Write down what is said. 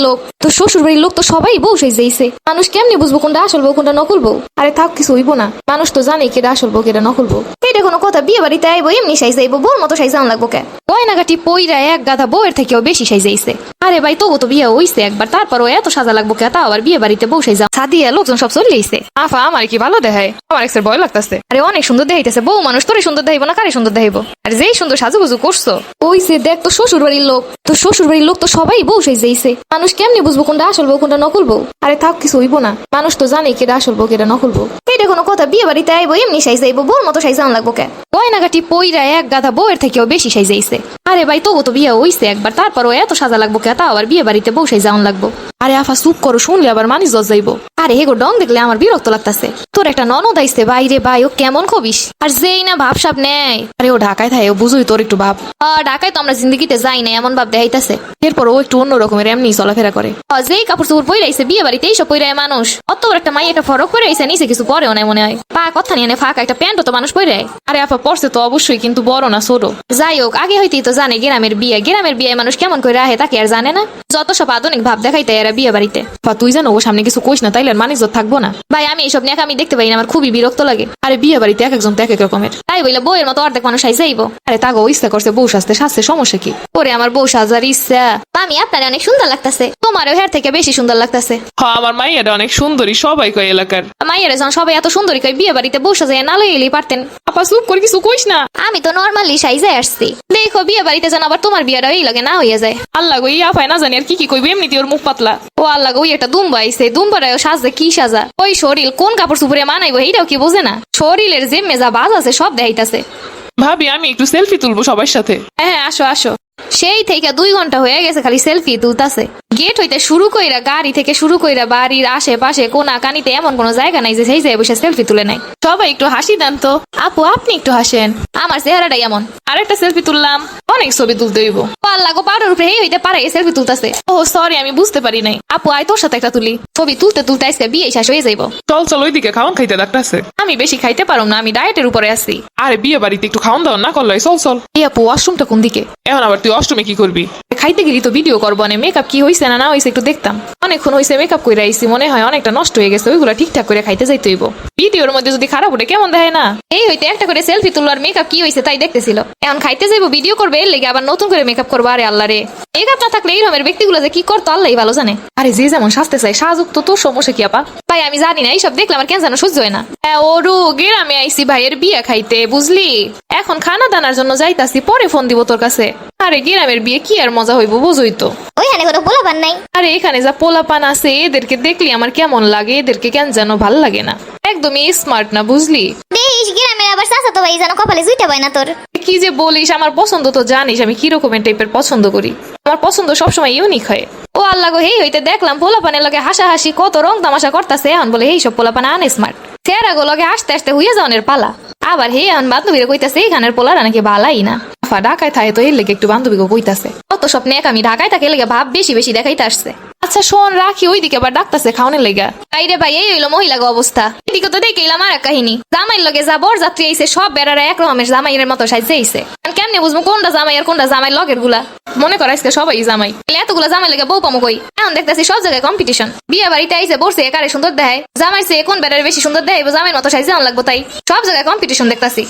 লোক। তো শ্বশুর বাড়ির লোক তো সবাই বউ সেজেইছে মানুষ কেমনি বুঝব কোনটা আসল বউ, কোনটা নকল বউ? আরে থাক, কিছু হইবো না। মানুষ তো জানে কেটা আসল বউ কেটা নকল বউ। কোনো কথা, বিয়ে বাড়িতে আইবো, এমনি সাইজ আইবো, বউর মতো সাইজ আন লাগবো কে? গয়নাগাটি পইরা এক গাধা বউয়ের থেকেও বেশি সাইজেইছে আরে ভাই, তবু তো বিয়ে হইছে একবার, তারপরও এত সাজা লাগবো কে, তাও আবার বিয়ে বাড়িতে বউ সাইজা সাদিয়া লোকজন সব চলেইছে আফা, আমার কি ভালো দেখায়? আমার এক্সের ভয় লাগতাছে। আরে অনেক সুন্দর দেখাইতেছে, বউ মানুষ তোরে সুন্দর দেখাইবো না কারে সুন্দর দেখাইবো? আর যেই সুন্দর সাজুগুজু করছ। ওই যে দেখ তো শ্বশুর বাড়ির লোক। তো শ্বশুর বাড়ির লোক তো সবাই বউ সাইজেইছে মানুষ কেমনি বুঝব কোনটা আসল বউ, কোনটা নকল বউ? আরে থাক, কিছু হইবো না। মানুষ তো জানে কেটা আসল বউ কেটা নকল বউ। এটা কোনো কথা, বিয়ে বাড়িতে আইবো, এমনি সাইজ আইবো, বউর মতো সাইজ আন লাগবো কে? গয়নাগাটি পইরা এক গাধা বউয়ের থেকেও বেশি সাইজেইছে আরে ভাই, তবু তো বিয়ে হইছে একবার, তারপরও এত সাজা লাগবো কে, তাও আবার বিয়ে বাড়িতে বউ সাইজ আন লাগবো। আরে আফা, চুপ করো, শুনলে আবার মানি জজ যাইবো। আরে হেগো ডং দেখলে আমার বিরক্ত লাগতাছে। তোর একটা ননদ আইছে বাইরে ভাই, ও কেমন খবিস আর যেই না ভাবসাব নেয়। আরে ও ঢাকায় থাকে, ও বুঝুই তোর একটু ভাব। ঢাকায় তো আমরা জিন্দগিতে যাই না এমন ভাব দেখাইতাছে। এরপর ও একটু অন্য রকমের, এমনি চলাফেরা করে। যেই কাপড় চোপড় পরে আইছে, বিয়ে বাড়িতে এইসব পরে আয় মানুষ। অত একটা মাই একটা ফরক পরে আইছে, নিচে কিছু পরেও নাই মনে হয় পা কথা নিয়ে ফাঁকা একটা প্যান্টও তো মানুষ পরে। আরে আপা পড়ছে তো অবশ্যই, কিন্তু বড় না, ছোট। যাই হোক, আগে হইতেই তো জানে গ্রামের বিয়ে। গ্রামের বিয়ে মানুষ কেমন করে রাহে তাকে আর জানে না। যত সব আধুনিক ভাব দেখাইতে এরা বিয়ে বাড়িতে। আফা তুই জানো ও সামনে কিছু কইস না তাইলে আর মানি থাকব না। ভাই আমি এইসব নিয়ে আমি দেখতে পাই না আমার খুবই বিরক্ত লাগে। আরে বিয়ে বাড়িতে এক একজন তো এক এক রকমের। তাই বইলে বইয়ের মতো অর্ধেক মানুষ আইসে আইবো। আরে তাগো ইচ্ছা করছে বউ সাজতে সাজতে সমস্যা কি? ওরে আমার বউ সাজার ইচ্ছা। মামি আপনার অনেক সুন্দর লাগতাছে। তোমারও হের থেকে বেশি সুন্দর লাগতাছে। হ্যাঁ আমার মাইয়াটা অনেক সুন্দরী সবাই কয় এলাকার। মাইয়ের যখন সবাই এত সুন্দরী কয় বিয়ে বাড়িতে বউ সাজাই না লই এলেই পারতেন। আপা চুপ করে কিছু কইস না। আমি তো নর্মালি সাইজে আসছি। দেখো বিয়ে বাড়িতে যেন আবার তোমার বিয়েটা এই লাগে না হইয়া যায়। আল্লাহ গো ইয়া পায় না জানি কি কি কইবে? এমনিতে ওর মুখ পাতলা। ও আল্লাহ ওই একটা দুম্বা আইছে। দুম্বারাও সাজে কি সাজা? ওই শরীর কোন কাপড় সুপুরে মানাইবো এইটাও কি বোঝে না? শরীরের যে মেজা বাজ আছে সব দেখাইতাছে। ভাবি আমি একটু সেলফি তুলবো সবার সাথে। হ্যাঁ হ্যাঁ আসো আসো। সেই থেকে দুই ঘণ্টা হয়ে গেছে খালি সেলফি তুলতাছে। গেট হইতে শুরু কইরা গাড়ি থেকে শুরু কইরা বাড়ির আশেপাশে কোনা কানিতে এমন কোনো জায়গা নাই যে সেই জায়গায় বসে সেলফি তুলে নাই। সবাই একটু হাসি দেন তো। আপু আপনি একটু হাসেন। আমার চেহারাটাই এমন। আরেকটা সেলফি তুললাম। অনেক ছবি তুলতে হইব। আল্লাহ গো পাউডার উপরে এই হইতে পারে সেলফি তুলতাছে। ও সরি আমি বুঝতে পারি নাই। আপু আয় তোর সাথে একটা তুলি। ছবি তুলতে তুলতে আজকে বিয়ে শেষ হয়ে যাইব। চল চল ওইদিকে খাওয়ান খাইতে ডাকতেছে আমি বেশি খাইতে পারো না আমি ডায়েটের উপরে আছি। আরে বিয়ে বাড়িতে একটু খাওয়ান দাও না করলাই চল চল। এই আপু ওয়াশরুমটা কোন দিকে এখন আবার তুই অষ্টমে কি করবি? খাইতে গেলি তো ভিডিও করব না মেকআপ কি হয়েছে না না হয়েছে একটু দেখতাম। অনেকক্ষণ হয়েছে মেকআপ করে আইছি মনে হয় অনেকটা নষ্ট হয়ে গেছে ওইগুলো ঠিকঠাক করে খাইতে যাইতে হইব। ভিডিওর মধ্যে যদি খারাপ ওঠে কেমন দেখায় না? এই হইতে একটা করে সেলফি তুললো আর মেকআপ কি হয়েছে তাই দেখতেছিল। এখন খাইতে যাইবো ভিডিও করবে এর লেগে আবার নতুন করে মেকআপ করব আরে আল্লাহ রে। মেকআপ না থাকলে এই রকমের ব্যক্তিগুলো যে কি করতো আল্লাহ ভালো জানে। আরে যে যেমন সাজতে চাই সাজুক তো তোর সমস্যা কি আপা? ভাই আমি জানি না এইসব দেখলে আমার কেন যেন সহ্য হয় না। হ্যাঁ, ওরু গ্রামে আইসি ভাইয়ের বিয়ে খাইতে বুঝলি? এখন খানা দানার জন্য যাইতাছি পরে ফোন দিব তোর কাছে। আরে গ্রামের বিয়ে কি আর মজা হইব বুঝই তো। ওইখানে কোনো পোলাপান নাই। আরে এখানে যা পোলাপান আছে এদেরকে দেখলি আমার কেমন লাগে এদেরকে কেন যেন ভালো লাগে না। একদমই স্মার্ট না বুঝলি? দেখিস গ্রামের আবার চাচা তো ভাই যেন কপালে পায় না তোর। কি যে বলিস আমার পছন্দ তো জানিস আমি কি রকমের টাইপের পছন্দ করি। আমার পছন্দ সবসময় ইউনিক হয়। ও আল্লাহ গো হেই হইতে দেখলাম পোলাপানের লগে হাসাহাসি কত রং তামাশা করতাছে এখন বলে এই সব পোলাপান আন স্মার্ট চেহারা গো লগে আসতে আসতে হইয়া যাওয়ানের পালা। আবার হে এখন বান্ধবীরা কইতাছে এইখানের পোলারা নাকি ভালাই না। আফা ঢাকায় থাকে তো, এর লেগে একটু বান্ধবীকে কইতাছে। কত সব নেক আমি ঢাকায় থাকে লেগে ভাব বেশি বেশি দেখাইতে আসছে। আচ্ছা শোন, রাখি, ওইদিকে আবার ডাকতাছে খাওয়ানোর লেগা। বাইরে ভাই, এই হইল মহিলা গো অবস্থা। এদিকে তো দেখে এলাম আর এক কাহিনী। জামাইয়ের লগে যা বর যাত্রী আইছে, সব বেড়ারা এক রকমের জামাইয়ের মতো সাইজে আইছে। কেমনে বুঝব কোনটা জামাই আর কোনটা জামাই লগেরগুলা? মনে কর আজকে সবাই জামাই। এতগুলো জামাই লেগে বউ পামো কই? এখন দেখতেছি সব জায়গায় কম্পিটিশন বিয়ে বাড়িতে আইছে বসে একারে সুন্দর দেয় জামাই সে কোন বেড়ার বেশি সুন্দর দেয় জামাইয়ের মতো সাইজে লাগবো তাই। সব জায়গায় কম্পিটিশন দেখতাছি।